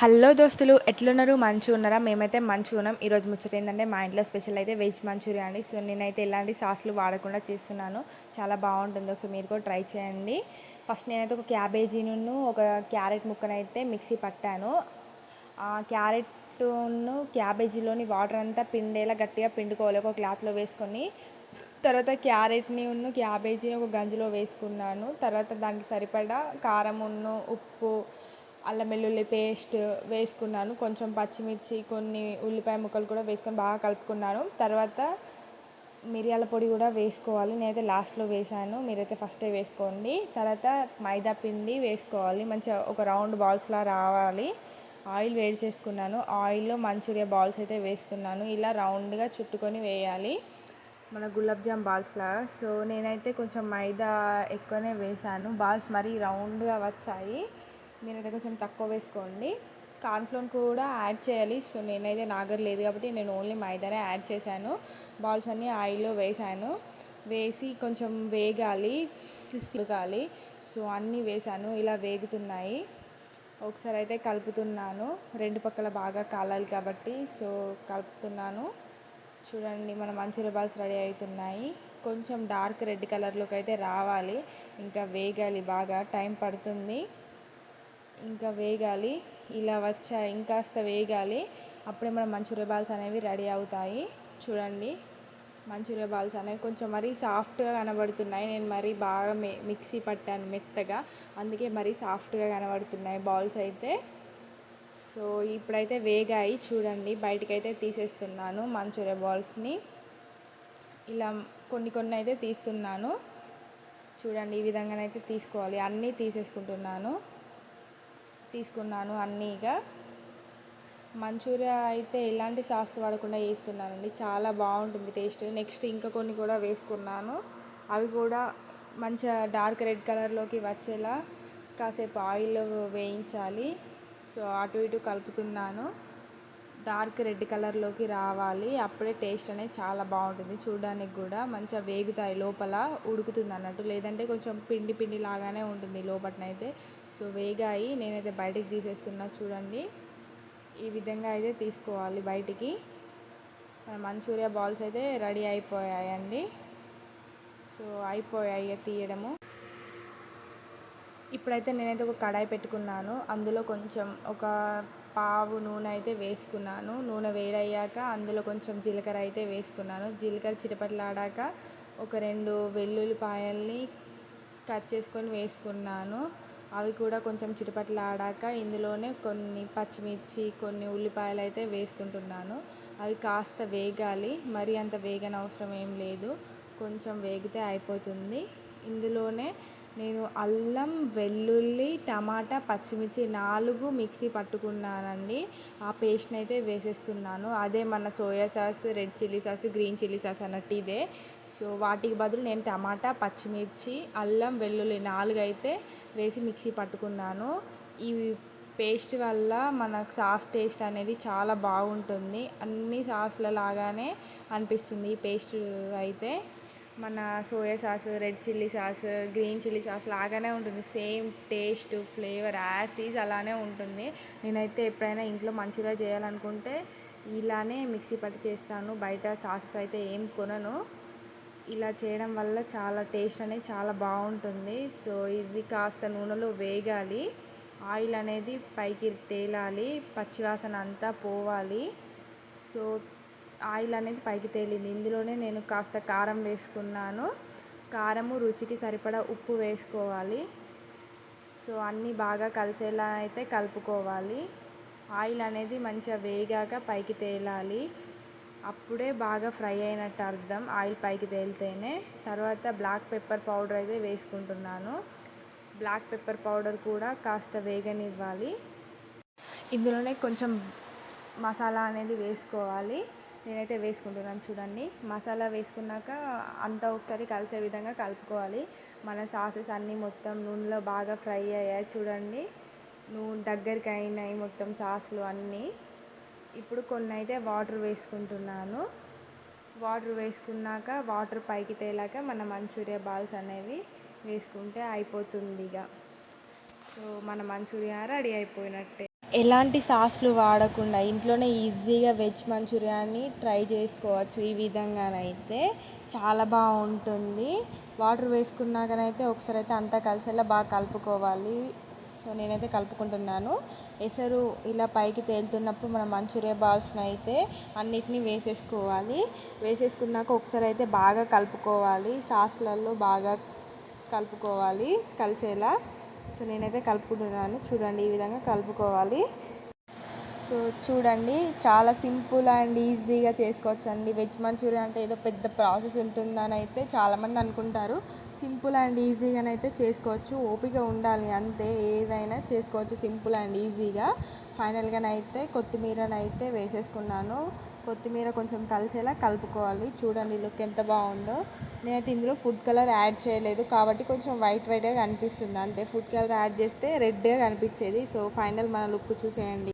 Hello దోస్తులు ఎట్లున్నారు? మంచిగా ఉన్నారా మేమైతే మంచిగా ఉన్నాం ఈరోజు ముచ్చట ఏంటంటే మా ఇంట్లో స్పెషల్ అయితే వెజ్ మంచూరియా అండి. సో నేనైతే ఎలాంటి సాస్లు వాడకుండా చేస్తున్నాను. చాలా బాగుంటుంది. ఒకసారి మీరు కూడా ట్రై చేయండి. ఫస్ట్ నేనైతే ఒక క్యాబేజీను ఒక క్యారెట్ ముక్కనైతే మిక్సీ పట్టాను. ఆ క్యారెట్ను క్యాబేజీలోని వాటర్ అంతా పిండేలా గట్టిగా పిండుకోవాలి. ఒక క్లాత్లో వేసుకొని తర్వాత క్యారెట్ని ఉన్న క్యాబేజీని ఒక గంజిలో వేసుకున్నాను. తర్వాత దానికి సరిపడా కారం ఉన్ను ఉప్పు అల్లం వెల్లుల్లి పేస్ట్ వేసుకున్నాను. కొంచెం పచ్చిమిర్చి కొన్ని ఉల్లిపాయ ముక్కలు కూడా వేసుకొని బాగా కలుపుకున్నాను. తర్వాత మిరియాల పొడి కూడా వేసుకోవాలి. నేనైతే లాస్ట్లో వేసాను మీరైతే ఫస్టే వేసుకోండి. తర్వాత మైదా పిండి వేసుకోవాలి. మంచిగా ఒక రౌండ్ బాల్స్లా రావాలి. ఆయిల్ వేడి చేసుకున్నాను. ఆయిల్లో మంచూరియా బాల్స్ అయితే వేస్తున్నాను. ఇలా రౌండ్గా చుట్టుకొని వేయాలి. మన గులాబ్ జామ్ బాల్స్ లాగా సో నేనైతే కొంచెం మైదా ఎక్కువనే వేసాను బాల్స్ మరీ రౌండ్గా వచ్చాయి. మీరైతే కొంచెం తక్కువ వేసుకోండి. కార్న్ఫ్లోర్ కూడా యాడ్ చేయాలి. సో నేనైతే నాగర్ లేదు కాబట్టి నేను ఓన్లీ మైదానే యాడ్ చేశాను. బాల్స్ అన్నీ ఆయిల్లో వేసాను వేసి కొంచెం వేగాలి సిగాలి సో అన్నీ వేసాను ఇలా వేగుతున్నాయి. ఒకసారి అయితే కలుపుతున్నాను. రెండు పక్కల బాగా కాలాలి కాబట్టి సో కలుపుతున్నాను. చూడండి మన మంచూరియా బాల్స్ రెడీ అవుతున్నాయి. కొంచెం డార్క్ రెడ్ కలర్లోకి అయితే రావాలి. ఇంకా వేగాలి బాగా. టైం పడుతుంది. ఇంకా వేగాలి. ఇలా వచ్చా ఇంకాస్త వేగాలి. అప్పుడే మన మంచూరియా బాల్స్ అనేవి రెడీ అవుతాయి. చూడండి మంచూరియా బాల్స్ అనేవి కొంచెం మరీ సాఫ్ట్గా కనబడుతున్నాయి. నేను మరీ బాగా మిక్సీ పట్టాను మెత్తగా. అందుకే మరీ సాఫ్ట్గా కనబడుతున్నాయి బాల్స్ అయితే. సో ఇప్పుడైతే వేగాయి. చూడండి బయటకైతే తీసేస్తున్నాను మంచూరియా బాల్స్ని. ఇలా కొన్ని కొన్ని అయితే తీస్తున్నాను. చూడండి ఈ విధంగానైతే తీసుకోవాలి. అన్నీ తీసేసుకుంటున్నాను. తీసుకున్నాను అన్నీగా. మంచూరియా అయితే ఎలాంటి సాస్లు వాడకుండా వేస్తున్నానండి చాలా బాగుంటుంది టేస్ట్. నెక్స్ట్ ఇంకా కొన్ని కూడా వేసుకున్నాను. అవి కూడా మంచిగా డార్క్ రెడ్ కలర్లోకి వచ్చేలా కాసేపు ఆయిల్ వేయించాలి. సో అటు ఇటు కలుపుతున్నాను. డార్క్ రెడ్ కలర్లోకి రావాలి. అప్పుడే టేస్ట్ అనేది చాలా బాగుంటుంది. చూడడానికి కూడా మంచిగా వేగుతాయి. లోపల ఉడుకుతుంది అన్నట్టు. లేదంటే కొంచెం పిండి పిండి లాగానే ఉంటుంది లోపలనైతే సో వేగాయి. నేనైతే బయటికి తీసేస్తున్నా చూడండి. ఈ విధంగా అయితే తీసుకోవాలి బయటికి. మంచూరియా బాల్స్ అయితే రెడీ అయిపోయాయండి. సో అయిపోయాయి తీయడము. ఇప్పుడైతే నేనైతే ఒక కడాయి పెట్టుకున్నాను. అందులో కొంచెం ఒక పావు నూనె అయితే వేసుకున్నాను. నూనె వేడయ్యాక అందులో కొంచెం జీలకర్ర అయితే వేసుకున్నాను. జీలకర్ర చిటపట్లాడాక ఒక రెండు వెల్లుల్లిపాయల్ని కట్ చేసుకొని వేసుకున్నాను. అవి కూడా కొంచెం చిటపట్లాడాక ఇందులోనే కొన్ని పచ్చిమిర్చి కొన్ని ఉల్లిపాయలు అయితే వేసుకుంటున్నాను. అవి కాస్త వేగాలి. మరీ అంత వేగన అవసరం ఏం లేదు. కొంచెం వేగితే అయిపోతుంది. ఇందులోనే నేను అల్లం వెల్లుల్లి టమాటా పచ్చిమిర్చి నాలుగు మిక్సీ పట్టుకున్నానండి. ఆ పేస్ట్ని అయితే వేసేస్తున్నాను. అదే మన soya sauce red chilli sauce green chilli sauce అన్నట్టు ఇదే. సో వాటికి బదులు నేను టమాటా పచ్చిమిర్చి అల్లం వెల్లుల్లి నాలుగు అయితే వేసి మిక్సీ పట్టుకున్నాను. ఈ పేస్ట్ వల్ల మనకు సాస్ టేస్ట్ అనేది చాలా బాగుంటుంది. అన్ని సాస్ల లాగానే అనిపిస్తుంది ఈ పేస్ట్ అయితే. మన soya sauce red chilli sauce green chilli sauce లాగానే ఉంటుంది. సేమ్ టేస్ట్ ఫ్లేవర్ యాస్టీజ్ అలానే ఉంటుంది. నేనైతే ఎప్పుడైనా ఇంట్లో మంచిగా చేయాలనుకుంటే ఇలానే మిక్సీ పట్టి చేస్తాను. బయట సాసెస్ అయితే ఏం కొనను. ఇలా చేయడం వల్ల చాలా టేస్ట్ అనేది చాలా బాగుంటుంది. సో ఇది కాస్త నూనెలో వేగాలి. ఆయిల్ అనేది పైకి తేలాలి. పచ్చివాసన అంతా పోవాలి. సో ఆయిల్ అనేది పైకి తేలింది. ఇందులోనే నేను కాస్త కారం వేసుకున్నాను. కారము రుచికి సరిపడా ఉప్పు వేసుకోవాలి. సో అన్నీ బాగా కలిసేలా అయితే కలుపుకోవాలి. ఆయిల్ అనేది మంచిగా వేగాక పైకి తేలాలి. అప్పుడే బాగా ఫ్రై అయినట్టు అర్థం ఆయిల్ పైకి తేలితేనే. తర్వాత బ్లాక్ పెప్పర్ పౌడర్ అయితే వేసుకుంటున్నాను. బ్లాక్ పెప్పర్ పౌడర్ కూడా కాస్త వేగనివ్వాలి. ఇందులోనే కొంచెం మసాలా అనేది వేసుకోవాలి. నేనైతే వేసుకుంటున్నాను చూడండి. మసాలా వేసుకున్నాక అంతా ఒకసారి కలిసే విధంగా కలుపుకోవాలి. మన సాసెస్ అన్నీ మొత్తం నూనెలో బాగా ఫ్రై అయ్యాయి చూడండి. నూనె దగ్గరికి అయినాయి మొత్తం సాస్లు అన్నీ. ఇప్పుడు కొన్ని అయితే వాటర్ వేసుకుంటున్నాను. వాటర్ వేసుకున్నాక వాటర్ పైకి తేలాక మన మంచూరియా బాల్స్ అనేవి వేసుకుంటే అయిపోతుంది ఇక. సో మన మంచూరియా రెడీ అయిపోయినట్టే. ఎలాంటి సాస్లు వాడకుండా ఇంట్లోనే ఈజీగా వెజ్ మంచూరియాని ట్రై చేసుకోవచ్చు ఈ విధంగానైతే. చాలా బాగుంటుంది. వాటర్ వేసుకున్నాకనైతే ఒకసారి అయితే అంతా కలిసేలా బాగా కలుపుకోవాలి. సో నేనైతే కలుపుకుంటున్నాను. ఎసరు ఇలా పైకి తేలుతున్నప్పుడు మనం మంచూరియా బాల్స్ని అయితే అన్నిటినీ వేసేసుకోవాలి. వేసేసుకున్నాక ఒకసారి అయితే బాగా కలుపుకోవాలి. సాస్లలో బాగా కలుపుకోవాలి. కలిసేలా సో నేనైతే కలుపుకుంటున్నాను. చూడండి ఈ విధంగా కలుపుకోవాలి. సో చూడండి చాలా సింపుల్ అండ్ ఈజీగా చేసుకోవచ్చు అండి వెజ్ మంచూరియా అంటే ఏదో పెద్ద ప్రాసెస్ ఉంటుందని అయితే చాలామంది అనుకుంటారు. సింపుల్ అండ్ ఈజీగానైతే చేసుకోవచ్చు. ఓపిక ఉండాలి అంతే. ఏదైనా చేసుకోవచ్చు సింపుల్ అండ్ ఈజీగా. ఫైనల్గానైతే కొత్తిమీరనైతే వేసేసుకున్నాను. కొత్తిమీర కొంచెం కలిసేలా కలుపుకోవాలి. చూడండి లుక్ ఎంత బాగుందో. నేనైతే ఇందులో ఫుడ్ కలర్ యాడ్ చేయలేదు. కాబట్టి కొంచెం వైట్ వైట్గా కనిపిస్తుంది. అంతే. ఫుడ్ కలర్ యాడ్ చేస్తే రెడ్గా కనిపించేది. సో ఫైనల్ మన లుక్ చూసేయండి.